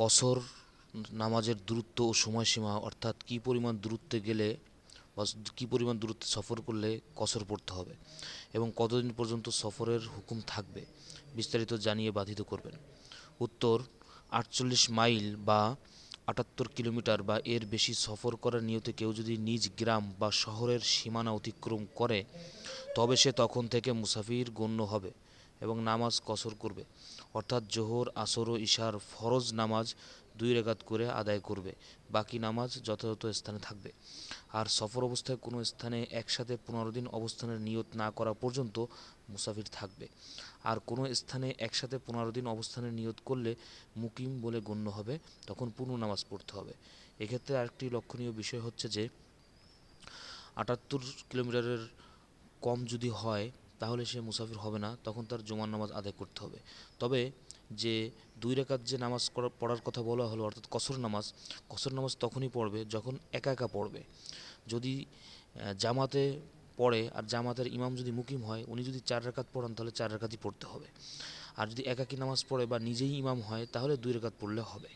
কসর নামাজের দূরত্ব ও সময়সীমা, অর্থাৎ কী পরিমাণ দূরত্বে গেলে বা কী পরিমাণ দূরত্বে সফর করলে কসর পড়তে হবে এবং কতদিন পর্যন্ত সফরের হুকুম থাকবে বিস্তারিত জানিয়ে বাধিত করবেন। উত্তর, আটচল্লিশ মাইল বা আটাত্তর কিলোমিটার বা এর বেশি সফর করার নিয়তে কেউ যদি নিজ গ্রাম বা শহরের সীমানা অতিক্রম করে, তবে সে তখন থেকে মুসাফির গণ্য হবে। এবং নামাজ কসর করবে। অর্থাৎ জোহর, আসর ও ইশার ফরজ নামাজ দুই রেখাত করে আদায় করবে। বাকি নামাজ যথাযথ স্থানে থাকবে। আর সফর অবস্থায় কোনো স্থানে একসাথে পনেরো দিন অবস্থানের নিয়ত না করা পর্যন্ত মুসাফির থাকবে। আর কোনো স্থানে একসাথে পনেরো দিন অবস্থানের নিয়ত করলে মুকিম বলে গণ্য হবে, তখন পূর্ণ নামাজ পড়তে হবে। এক্ষেত্রে আরেকটি লক্ষণীয় বিষয় হচ্ছে যে, আটাত্তর কিলোমিটারের কম যদি হয় তাহলে সে মুসাফির হবে না, তখন তার জুমার নামাজ আদায় করতে হবে। তবে যে দুই রেখাত যে নামাজ পড়ার কথা বলা হলো, অর্থাৎ কসর নামাজ কসর নামাজ তখনই পড়বে যখন একা একা পড়বে। যদি জামাতে পড়ে আর জামাতের ইমাম যদি মুকিম হয়, উনি যদি চার রেখাত পড়ান, তাহলে চার রেখাতই পড়তে হবে। আর যদি একাকী নামাজ পড়ে বা নিজেই ইমাম হয়, তাহলে দুই রেখাত পড়লে হবে।